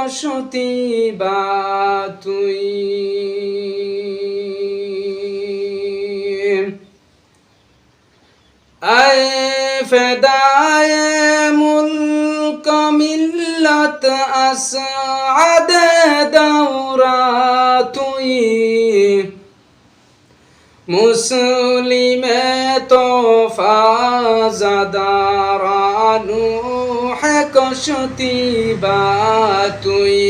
বসতি বা তুই فداي ملك ملة أسعد دوراتي مسلمة فازدارانو কসতি বা তুই।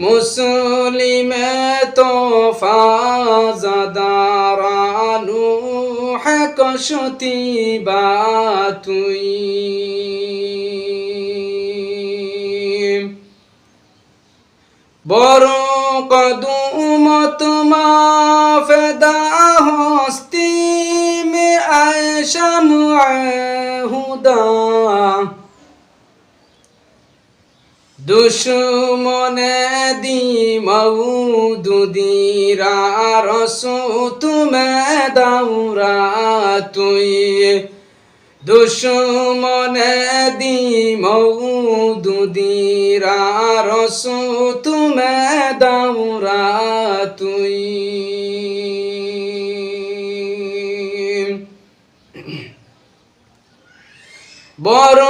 মুসলিমে তো ফাজাদারানু কসতি বা তুই। বড় কদুমত মা ফেদা হস্তি মে আয়সা হুদা দুশ্মনে দি মৌ দুদি রসু তুমে দাউরা তুই। দুশ্মনে দি মৌ দুদি রসু তুমে দাউরা তুই। বড়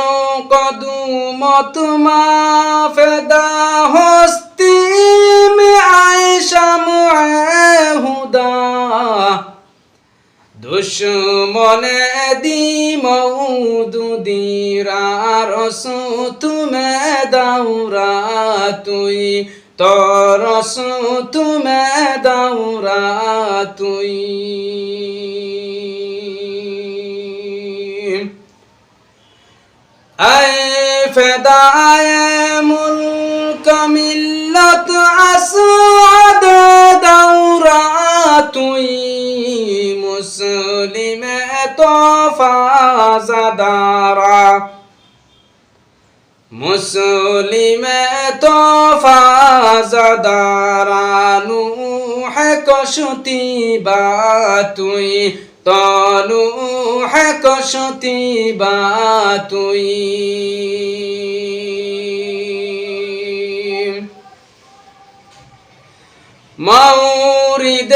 কদুম তোমা ফেদা হস্তি মে আয়সাম হুদা দুশ্মনে দি মৌদুদিরা রসু তুমে দাউরা তুই। তরসু তুমে দাউরা তুই। أي فداء ملك ملة أسعد دوراتي مسلمة فازدارا مسلمة نوح نوحك باتوي طلوعك شطيباتي مورد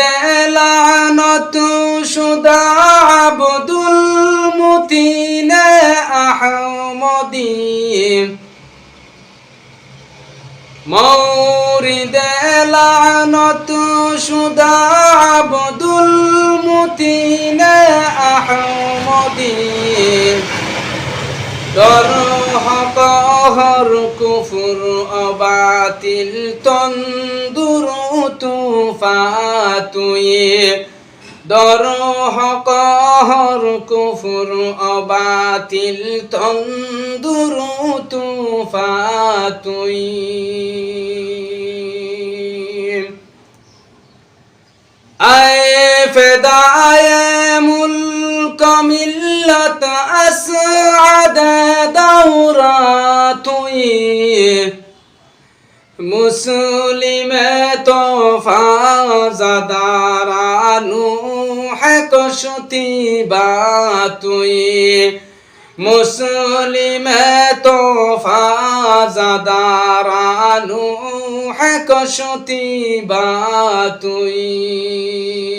لعنة شدى عبد المتين أحمدي مورد লানত সুদা আবদুল মুতিনে আহমদী দর হকহর কুফুর অবাতিল তন্দুর তুফাতুয়ে। দর হকহর কুফুর অবাতিল তন্দুর তুফাতুই তুই। মুসলিম তোফা জাদারানু কশতি বা তুই। মুসলিম তোফা জাদারানু কশতি বা তুই।